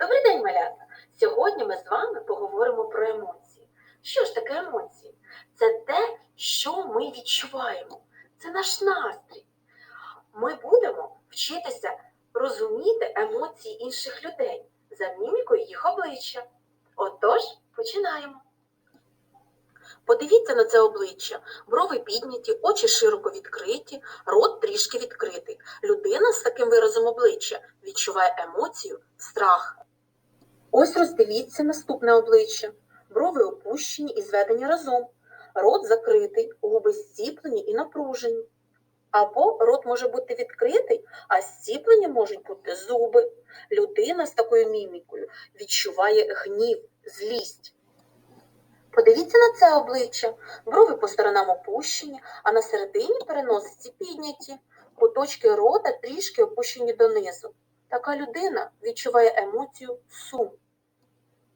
Добрий день, малята! Сьогодні ми з вами поговоримо про емоції. Що ж таке емоції? Це те, що ми відчуваємо. Це наш настрій. Ми будемо вчитися розуміти емоції інших людей за мімікою їх обличчя. Отож, починаємо. Подивіться на це обличчя. Брови підняті, очі широко відкриті, рот трішки відкритий. Людина з таким виразом обличчя відчуває емоцію страх. Ось роздивіться наступне обличчя. Брови опущені і зведені разом. Рот закритий, губи зціплені і напружені. Або рот може бути відкритий, а зціплені можуть бути зуби. Людина з такою мімікою відчуває гнів, злість. Подивіться на це обличчя. Брови по сторонам опущені, а на середині переносиці підняті. Куточки рота трішки опущені донизу. Така людина відчуває емоцію сум.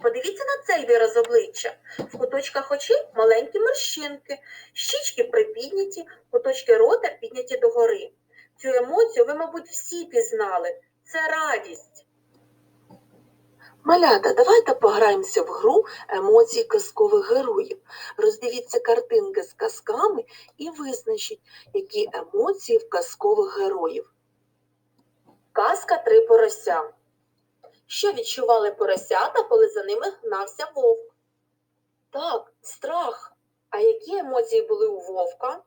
Подивіться на цей вираз обличчя. В куточках очей маленькі морщинки, щічки припідняті, куточки рота підняті догори. Цю емоцію ви, мабуть, всі пізнали. Це радість. Малята, давайте пограємося в гру емоцій казкових героїв. Роздивіться картинки з казками і визначіть, які емоції в казкових героїв. Казка три порося. Що відчували поросята, коли за ними гнався вовк? Так, страх. А які емоції були у вовка?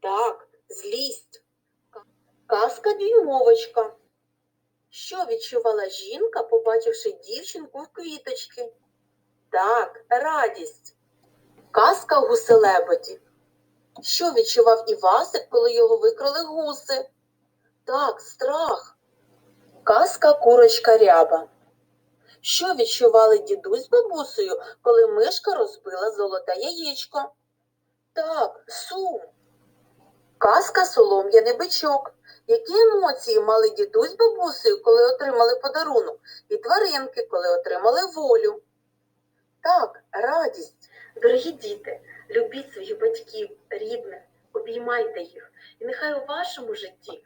Так, злість. Казка дюймовочка. Що відчувала жінка, побачивши дівчинку в квіточки? Так, радість. Казка гуселебоді. Що відчував Івасик, коли його викрали гуси? Так, страх. Казка курочка ряба. Що відчували дідусь з бабусею, коли мишка розбила золоте яєчко? Так, сум. Казка солом'яний бичок. Які емоції мали дідусь з бабусею, коли отримали подарунок, і тваринки, коли отримали волю? Так, радість. Дорогі діти, любіть своїх батьків, рідних, обіймайте їх, і нехай у вашому житті